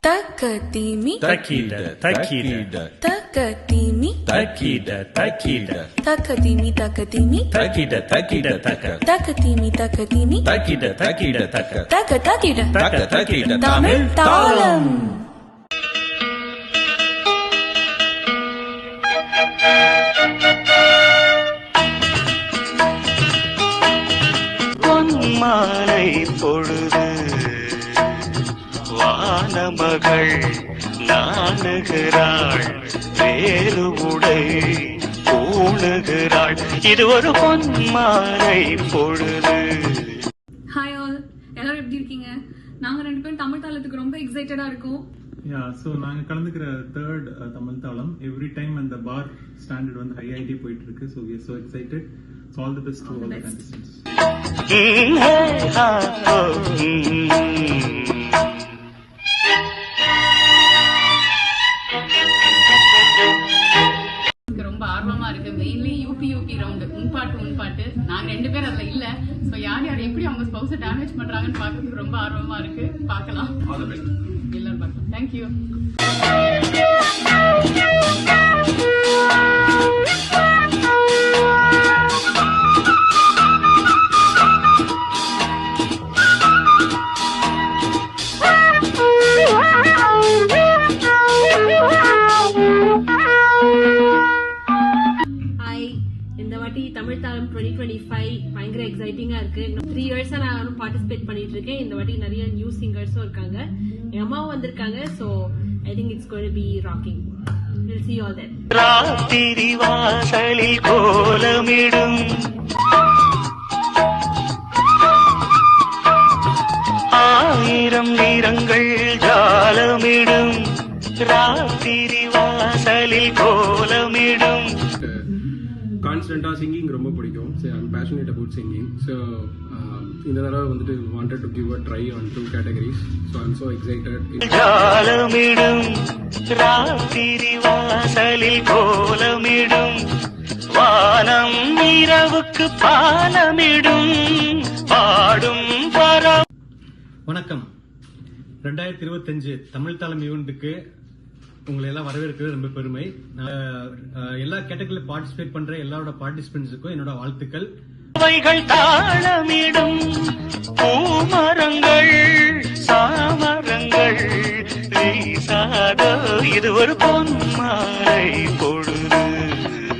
தக்க தீமி தக்கிட தக்கிட தக்க தீமி தக்கிட தக்கிட தக்க தீமி தக்க. தீமி தக்கிட தக்கிட தக்க தக்க. தீமி தக்க தீமி தக்கிட தக்கிட தக்க தக்க தக்கிட தக்க தக்கிட தமிழ் தாளம். பொன்மாலை பொழுது வானமகள் நாணுகிறாள் வேறு உடை இது ஒரு பொன்மாலை பொழுது. ஹாய் ஆல் எல்லாரும் எப்படி இருக்கீங்க? நாங்க ரெண்டு பேரும் தமிழ் தாளத்துக்கு ரொம்ப எக்ஸைட்டடா இருக்கோம். யா ஸோ நாங்கள் கலந்துக்கிற தேர்ட் தமிழ் தாளம் எவ்ரி டைம் அந்த பார் ஸ்டாண்டர்ட் வந்து ஹை ஐடி போயிட்டு இருக்கு so we so excited so all the best to all the contestants. உன் பாட்டு உன் பாட்டு. நாங்க ரெண்டு பேர் அதுல இல்ல. சோ யார் யார் எப்படி அவங்க ஸ்பௌஸ டேமேஜ் பண்றாங்கன்னு பாக்கிறதுக்கு ரொம்ப ஆர்வமா இருக்கு. பார்க்கலாம். எல்லாரும் பார்க்கலாம். தேங்க்யூ வாட்டி தமிழ் தாளம் டுவெண்ட்டி டுவெண்ட்டி ஃபைவ் பயங்கர எக்ஸைட்டிங்கா இருக்கு. த்ரீ இயர்ஸாக நான் பார்ட்டிசிபேட் பண்ணிட்டு இருக்கேன் இந்த வாட்டி நிறைய நியூ சிங்கர்ஸும் இருக்காங்க. என் அம்மாவும் வந்திருக்காங்க. So I think it's going be rocking will see all that ராத்திரி வாசலில் கோலமிடும். ஆயிரம் நிறங்கள் ஜாலமிடும். ராத்திரி வாசலில் கோலமிடும். கான்ஸ்டண்ட்டாக சிங்கிங் ரொம்ப பிடிக்கும். So I'm passionate about singing so இந்த தடவை வந்துட்டு wanted to give a try on two categories so I'm so excited ஜாலமிடும் ராத்திரி வாசலில் கோலமிடும் வானம் இரவுக்கு பாலமிடும் பாடும் வணக்கம். ரெண்டாயிரத்தி இருபத்தஞ்சு தமிழ் தாளம் ஈவெண்ட்டுக்கு உங்களை எல்லாம் வரவேற்கிறது ரொம்ப பெருமை. எல்லா கேட்டகரியில பார்ட்டிசிபேட் பண்ற எல்லாரோட பார்ட்டிசிபென்ட்ஸுக்கும் என்னோட வாழ்த்துக்கள். அவைகள் தாளமிடும் பூமரங்கள் சாமரங்கள் இது ஒரு பொன்மாலை பொழுது